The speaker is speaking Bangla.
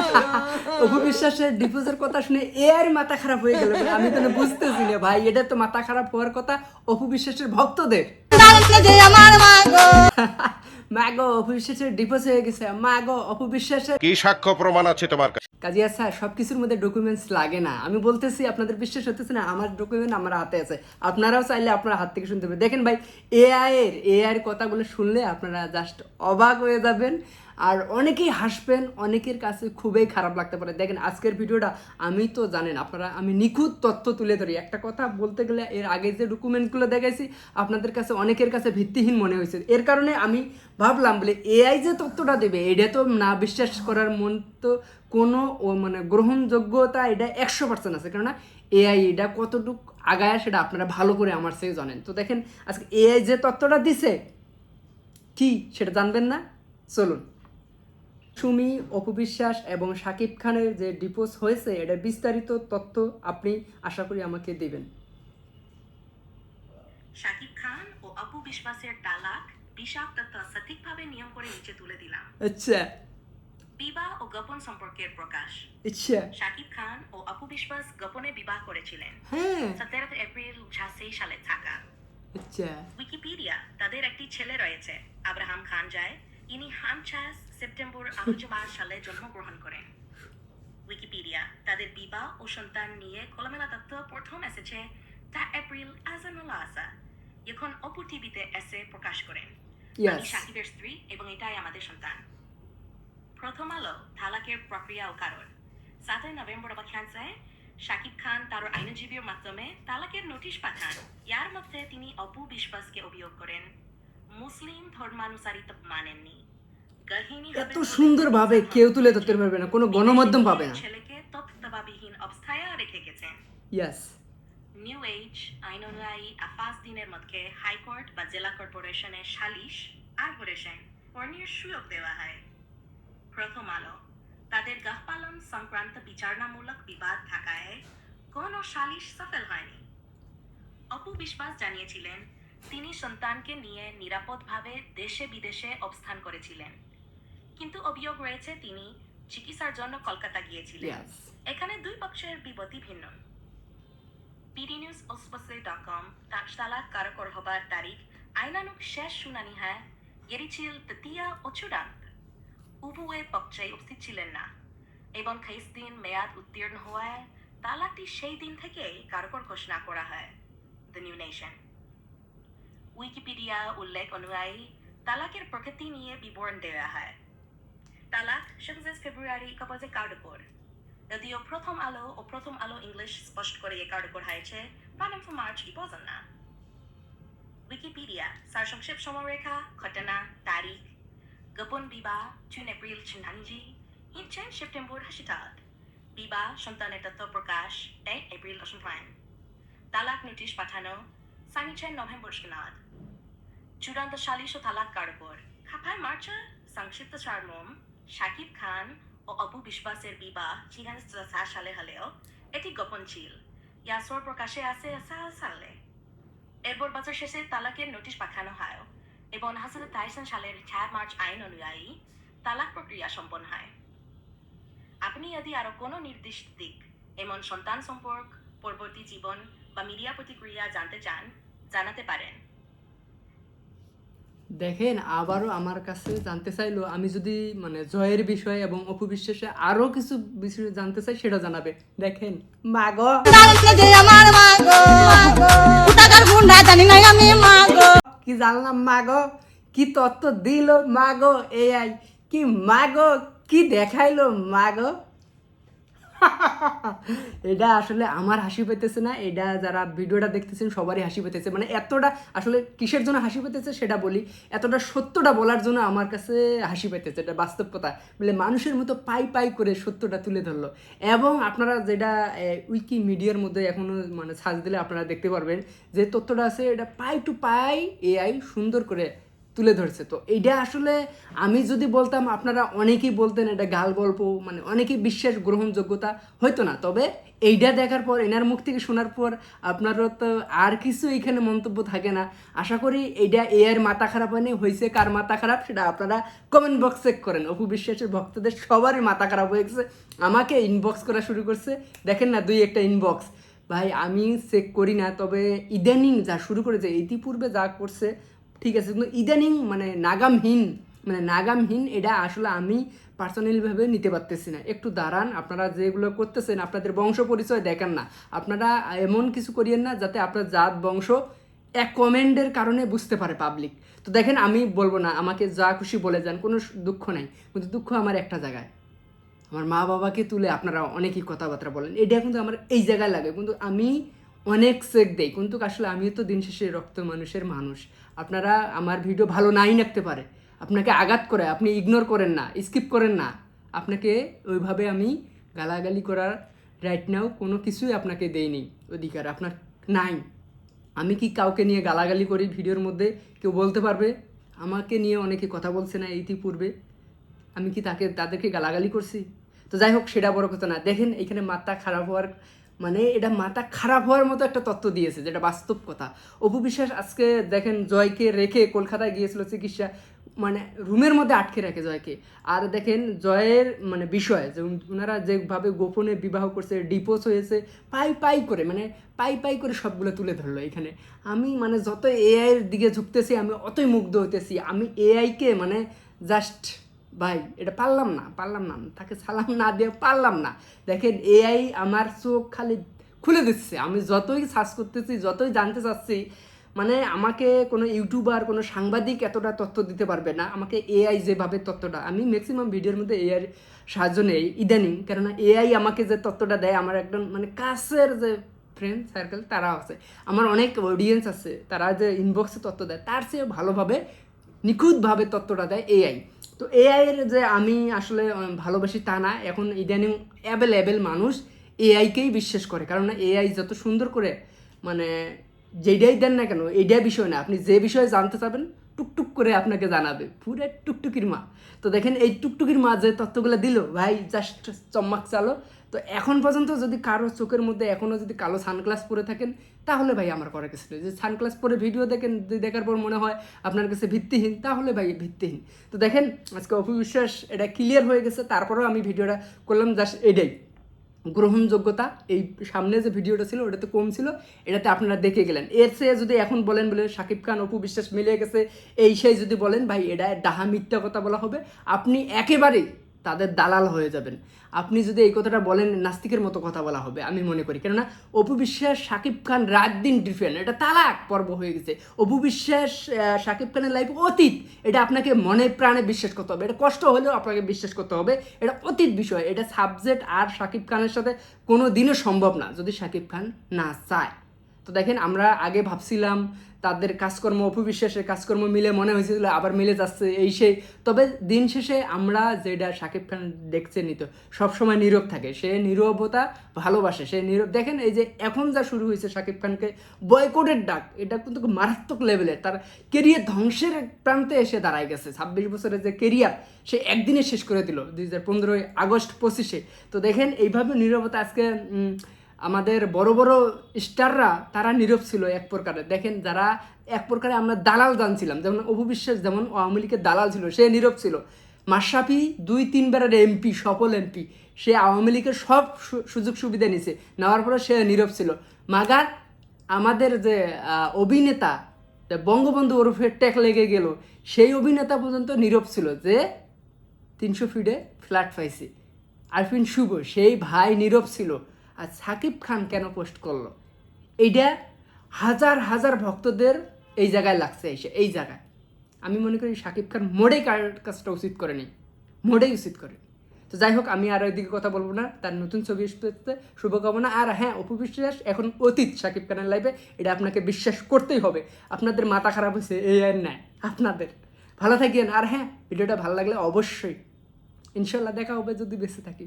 অপু বিশ্বাসের ডিপোজের কথা শুনে এ আর মাথা খারাপ হয়ে গেল। আমি তো বুঝতেছি না ভাই এটা তো মাথা খারাপ হওয়ার কথা অপু বিশ্বাসের ভক্তদের। মা গো অপু বিশ্বাসের ডিপোজ হয়ে গেছে। মা গো অপু বিশ্বাসের কি সাক্ষ্য প্রমাণ আছে তোমার কাছে? কাজিয়া স্যার সব কিছুর মধ্যে ডকুমেন্টস লাগে না। আমি বলতেছি আপনাদের বিশ্বাস হতেছে না আমার ডকুমেন্ট আমার হাতে আছে। আপনারাও চাইলে আপনার হাত থেকে শুনতে পাবেন দেখেন ভাই এআই এর এআই এর কথাগুলো শুনলে আপনারা জাস্ট অবাক হয়ে যাবেন। আর অনেকেই হাসবেন, অনেকের কাছে খুবই খারাপ লাগতে পারে। দেখেন, আজকের ভিডিওটা আমি তো জানেন, আপনারা, আমি নিখুঁত তথ্য তুলে ধরি। একটা কথা বলতে গেলে, এর আগে যে ডকুমেন্টগুলো দেখাইছি, আপনাদের কাছে, অনেকের কাছে ভিত্তিহীন মনে হয়েছে। এর কারণে আমি ভাবলাম, বলে এআই যে তথ্যটা দেবে, এটা তো না বিশ্বাস করার মন তো কোনো, ও মানে গ্রহণযোগ্যতা এটা একশো পার্সেন্ট আছে। কেননা এআই এটা কতটুকু আগায়, সেটা আপনারা ভালো করে আমার থেকে জানেন। তো দেখেন, আজকে এআই যে তথ্যটা দিছে, কি সেটা জানবেন না? চলুন। সুমি অপবিশ্বাস এবং শাকিব খানের যে ডিপোজ হয়েছে এটা বিস্তারিত তথ্য আপনি আশা করি আমাকে দেবেন। শাকিব খান ও অপু বিশ্বাসের তালাক বিশাক সঠিকভাবে নিয়ম করে নিচে তুলে দিলাম। আচ্ছা। বিবাহ ও গোপন সম্পর্কের প্রকাশ। আচ্ছা। শাকিব খান ও অপু বিশ্বাস গোপনে বিবাহ করেছিলেন। হ্যাঁ। সতেরো এপ্রিল ঝাঁসি সালে থাকা আচ্ছা। উইকিপিডিয়া তাদের একটি ছেলে রয়েছে আব্রাহাম খান যায়। ইনি হামচাস সেপ্টেম্বর আঠারোশো সালে জন্মগ্রহণ করেন উইকিপিডিয়া তাদের বিবাহ ও সন্তান নিয়ে খোলামেলা তথ্য প্রথম এসেছে তা এপ্রিল আজানুল্লাহ আসা এখন অপু টিভিতে এসে প্রকাশ করেন আমি সাকিবের স্ত্রী এবং এটাই আমাদের সন্তান। প্রথম আলো তালাকের প্রক্রিয়া ও কারণ। সাতই নভেম্বর অবাখ্যাংশে শাকিব খান তার আইনজীবীর মাধ্যমে তালাকের নোটিশ পাঠান। ইয়ার মধ্যে তিনি অপু বিশ্বাসকে অভিযোগ করেন মুসলিম ধর্মানুসারিত মানেননি। এত সুন্দরভাবে কেউ তুলে ধরতে পারবে না কোনো গণমাধ্যম পাবে না। ছেলেকে অবস্থায় রেখে ইয়াস নিউ এজ আইন অনুযায়ী আফাস দিনের মধ্যে হাইকোর্ট বা জেলা কর্পোরেশনের সালিশ আর করেছেন সুযোগ দেওয়া হয়। প্রথম আলো তাদের গাহ পালন সংক্রান্ত বিচারণামূলক বিবাদ থাকায় কোনো সালিশ সফল হয়নি। অপু বিশ্বাস জানিয়েছিলেন তিনি সন্তানকে নিয়ে নিরাপদভাবে দেশে বিদেশে অবস্থান করেছিলেন। কিন্তু অভিযোগ রয়েছে তিনি চিকিৎসার জন্য কলকাতা গিয়েছিলেন। এখানে দুই পক্ষের বিপত্তি ভিন্ন। পিডি নিউজ ওসপসে ডট কম তাকশালা কারকর হবার তারিখ আইনানুক শেষ শুনানি হয় তৃতীয় ও চূড়ান্ত। উভয় পক্ষে উপস্থিত ছিলেন না। এবং খেস দিন মেয়াদ উত্তীর্ণ হওয়ায় তালাকটি সেই দিন থেকেই কারকর ঘোষণা করা হয়। দ্য নিউ নেশন উইকিপিডিয়া উল্লেখ অনুযায়ী তালাকের প্রকৃতি নিয়ে বিবরণ দেওয়া হয়। তালাক সাতাশ ফেব্রুয়ারি কাগজে কার্যকর যদিও প্রথম আলো ও প্রথম আলো ইংলিশ স্পষ্ট করে এ কার্যকর হয়েছে পালন ফর মার্চ ইপোজন না। উইকিপিডিয়া, সারসংক্ষেপ সময়রেখা ঘটনা, তারিখ, গোপন বিবাহ, জুন, এপ্রিল চিহ্নানিজি হিনচেন সেপ্টেম্বর হাসিটাত বিবাহ, সন্তানের তথ্য প্রকাশ, এক এপ্রিল অসম্প্রায়ণ তালাক নোটিশ পাঠানো সানিচেন নভেম্বর স্কিনাদ চূড়ান্ত সালিশ ও তালাক কার্যকর খাপায় মার্চ সংক্ষিপ্ত সারমর্ম। শাকিব খান ও অপু বিশ্বাসের বিবাহ ছিয়াত্তর সালে হলেও এটি গোপন ছিল। ইয়াসর প্রকাশে আছে সাল। এরপর বছর শেষে তালাকের নোটিশ পাঠানো হয় এবং হাজার তেইশ সালের চার মার্চ আইন অনুযায়ী তালাক প্রক্রিয়া সম্পন্ন হয়। আপনি যদি আরও কোনো নির্দিষ্ট দিক, এমন সন্তান সম্পর্ক, পরবর্তী জীবন বা মিডিয়া প্রতিক্রিয়া জানতে চান, জানাতে পারেন। দেখেন, আবারও আমার কাছে জানতে চাইলো, আমি যদি মানে জয়ের বিষয় এবং অপবিশ্বাসে আরও কিছু বিষয় জানতে চাই, সেটা জানাবে। দেখেন। মাগ মাগো। কি জানলাম মাগ? কি তত্ত্ব দিল মাগ এআই? কি মাগ? কি দেখাইলো মাগ? এটা আসলে আমার হাসি পেতেছে না, এটা যারা ভিডিওটা দেখতেছেন সবারই হাসি পেতেছে। মানে এতটা আসলে কিসের জন্য হাসি পেতেছে সেটা বলি, এতটা সত্যটা বলার জন্য আমার কাছে হাসি পেতেছে, এটা বাস্তব কথা বলে মানুষের মতো পাই পাই করে সত্যটা তুলে ধরলো। এবং আপনারা যেটা উইকি মিডিয়ার মধ্যে এখনও মানে সার্চ দিলে আপনারা দেখতে পারবেন, যে তথ্যটা আছে, এটা পাই টু পাই এআই সুন্দর করে তুলে ধরছে। তো এইটা আসলে আমি যদি বলতাম, আপনারা অনেকেই বলতেন এটা গাল গল্প মানে অনেকেই বিশ্বাস গ্রহণযোগ্যতা হইতো না। তবে এইটা দেখার পর, এনার মুখ থেকে শোনার পর আপনারও তো আর কিছু এখানে মন্তব্য থাকে না। আশা করি এইটা এর মাথা খারাপ হয়নি। হয়েছে কার মাথা খারাপ সেটা আপনারা কমেন্ট বক্স চেক করেন। অপু বিশ্বাসের ভক্তদের সবারই মাথা খারাপ হয়ে গেছে। আমাকে ইনবক্স করা শুরু করছে। দেখেন না, দুই একটা ইনবক্স ভাই, আমি চেক করি না, তবে ইদানিং যা শুরু করেছে, ইতিপূর্বে যা করছে ঠিক আছে, কিন্তু ইদানিং মানে নাগামহীন মানে নাগামহীন এটা আসলে আমি পার্সোনালিভাবে নিতে পারতেছি না। একটু দাঁড়ান, আপনারা যেগুলো করতেছেন, আপনাদের বংশ পরিচয় দেখেন না। আপনারা এমন কিছু করিয়েন না যাতে আপনার জাত, বংশ এক কমেন্টের কারণে বুঝতে পারে পাবলিক তো দেখেন, আমি বলব না, আমাকে যা খুশি বলে যান, কোনো দুঃখ নাই। কিন্তু দুঃখ আমার একটা জায়গায়। আমার মা বাবাকে তুলে আপনারা অনেকই কথাবার্তা বলেন। এটা কিন্তু আমার এই জায়গায় লাগে। কিন্তু আমি অনেক চেক দেই। কিন্তু আসলে আমিও তো দিন শেষে রক্ত মানুষের মানুষ। আপনারা আমার ভিডিও ভালো নাই রাখতে পারে। আপনাকে আঘাত করে, আপনি ইগনোর করেন না স্কিপ করেন না। আপনাকে ওইভাবে আমি গালাগালি করার রাইট নাও কোনো কিছুই আপনাকে দেইনি, অধিকার আপনার নাই। আমি কি কাউকে নিয়ে গালাগালি করি ভিডিওর মধ্যে? কেউ বলতে পারবে? আমাকে নিয়ে অনেকে কথা বলছে না ইতিপূর্বে। আমি কি তাকে, তাদেরকে গালাগালি করছি? তো যাই হোক, সেটা বড় কথা না। দেখেন, এখানে মাথা খারাপ হওয়ার মানে এটা মাথা খারাপ হওয়ার মতো একটা তত্ত্ব দিয়েছে, যেটা বাস্তব কথা। অপু বিশ্বাস আজকে দেখেন জয়কে রেখে কলকাতায় গিয়েছিল চিকিৎসা মানে রুমের মধ্যে আটকে রাখে জয়কে। আর দেখেন জয়ের মানে বিষয়, যে ওনারা যেভাবে গোপনে বিবাহ করছে, ডিপোজ হয়েছে, পাই পাই করে মানে পাই পাই করে সবগুলো তুলে ধরলো এখানে। আমি মানে যত এআইয়ের দিকে ঝুঁকতেছি, আমি অতই মুগ্ধ হইতেছি। আমি এআইকে মানে জাস্ট ভাই, এটা পারলাম না পারলাম না তাকে সালাম না দিয়ে পারলাম না। দেখেন এআই আমার চোখ খালি খুলে দিচ্ছে। আমি যতই সার্চ করতেছি, যতই জানতে চাচ্ছি মানে আমাকে কোনো ইউটিউবার কোনো সাংবাদিক এতটা তথ্য দিতে পারবে না। আমাকে এআই যেভাবে তথ্যটা, আমি ম্যাক্সিমাম ভিডিওর মধ্যে এআই সাহায্য নেই, ইদানিং। কেননা এআই আমাকে যে তথ্যটা দেয়, আমার একদম মানে কাছের যে ফ্রেন্ড সার্কেল তারা আছে। আমার অনেক অডিয়েন্স আছে, তারা যে ইনবক্সে তথ্য দেয়, তার চেয়ে ভালোভাবে নিখুঁতভাবে তত্ত্বটা দেয় এআই তো এআইয়ের যে আমি আসলে ভালোবাসি তা না, এখন ইদানিং অ্যাভেলেবেল মানুষ এআইকেই বিশ্বাস করে। কারণ এআই যত সুন্দর করে মানে যেটাই দেন না কেন, এইটাই বিষয় না। আপনি যে বিষয়ে জানতে চাবেন টুকটুক করে আপনাকে জানাবে। পুরো টুকটুকির মা। তো দেখেন, এই টুকটুকির মা যে তত্ত্বগুলো দিল, ভাই জাস্ট চম্মাক চালো। তো এখন পর্যন্ত যদি কারও চোখের মধ্যে এখনও যদি কালো সানগ্লাস পরে থাকেন, তাহলে ভাই আমার করার কিছু নেই। যে সানগ্লাস পরে ভিডিও দেখেন দেখার পর মনে হয় আপনার কাছে ভিত্তিহীন, তাহলে ভাই ভিত্তিহীন। তো দেখেন, আজকে অপবিশ্বাস এটা ক্লিয়ার হয়ে গেছে, তারপরেও আমি ভিডিওটা করলাম জাস্ট এটাই। গ্রহণযোগ্যতা, এই সামনে যে ভিডিওটা ছিল ওটাতে কম ছিল, এটাতে আপনারা দেখে গেলেন। এর চেয়ে যদি এখন বলেন বলে শাকিব খান, অপু বিশ্বাস মিলে গেছে, এই সেই যদি বলেন, ভাই, এটা ডাহা মিথ্যা কথা বলা হবে। আপনি একেবারেই তাদের দালাল হয়ে যাবেন। আপনি যদি এই কথাটা বলেন, নাস্তিকের মতো কথা বলা হবে, আমি মনে করি। কেননা, অপু বিশ্বাস, শাকিব খান রাত দিন ডিফারেন্ট এটা তালাক পর্ব হয়ে গেছে। অপু বিশ্বাস শাকিব খানের লাইফ অতীত, এটা আপনাকে মনে প্রাণে বিশ্বাস করতে হবে। এটা কষ্ট হলেও আপনাকে বিশ্বাস করতে হবে। এটা অতীত বিষয়, এটা সাবজেক্ট আর শাকিব খানের সাথে কোনো দিনও সম্ভব না, যদি শাকিব খান না চায়। তো দেখেন, আমরা আগে ভাবছিলাম তাদের কাজকর্ম অপবিশ্বাসের কাজকর্ম মিলে মনে হয়েছিল, আবার মিলে যাচ্ছে এই সেই। তবে দিন শেষে আমরা যেটা শাকিব খান দেখছে নিত, সবসময় নীরব থাকে। সে নীরবতা ভালোবাসে, সে নীরব দেখেন, এই যে এখন যা শুরু হয়েছে শাকিব খানকে, বয়কটের ডাক, এটা কিন্তু মারাত্মক লেভেলের তার কেরিয়ার ধ্বংসের প্রান্তে এসে দাঁড়ায় গেছে। ছাব্বিশ বছরের যে কেরিয়ার সে একদিনে শেষ করে দিল, দুই হাজার পনেরোই আগস্ট পঁচিশে। তো দেখেন, এইভাবে নীরবতা আজকে আমাদের বড় বড় স্টাররা, তারা নীরব ছিল এক প্রকারে। দেখেন যারা এক প্রকারে আমরা দালাল জানছিলাম, যেমন অপু বিশ্বাস, যেমন আওয়ামী লীগের দালাল ছিল, সে নীরব ছিল। মাশরাফি দুই তিনবারের এমপি সফল এমপি সে আওয়ামী লীগের সব সুযোগ সুবিধা নিছে, নেওয়ার পরে সে নীরব ছিল। মাগার আমাদের যে অভিনেতা বঙ্গবন্ধু ওরফে ট্যাক লেগে গেল, সেই অভিনেতা পর্যন্ত নীরব ছিল যে তিনশো ফিটে ফ্ল্যাট পাইছে। আরফিন শুভ, সেই ভাই নীরব ছিল। আর সাকিব খান কেন পোস্ট করল? এইটা হাজার হাজার ভক্তদের এই জায়গায় লাগছে, এসে এই জায়গায়। আমি মনে করি সাকিব খান মোড়েই কাজটা উচিত করেনি, মোড়েই উচিত করে তো যাই হোক, আমি আর ওইদিকে কথা বলব না, তার নতুন ছবি আসতে শুভকামনা। আর হ্যাঁ অপু বিশ্বাস, এখন অতীত সাকিব খানের লাইফে এটা আপনাকে বিশ্বাস করতেই হবে। আপনাদের মাথা খারাপ হয়েছে, এই আর নাই, আপনাদের। ভালো থাকেন। আর হ্যাঁ ভিডিওটা ভালো লাগলে অবশ্যই। ইনশাল্লাহ দেখা হবে যদি বেঁচে থাকি।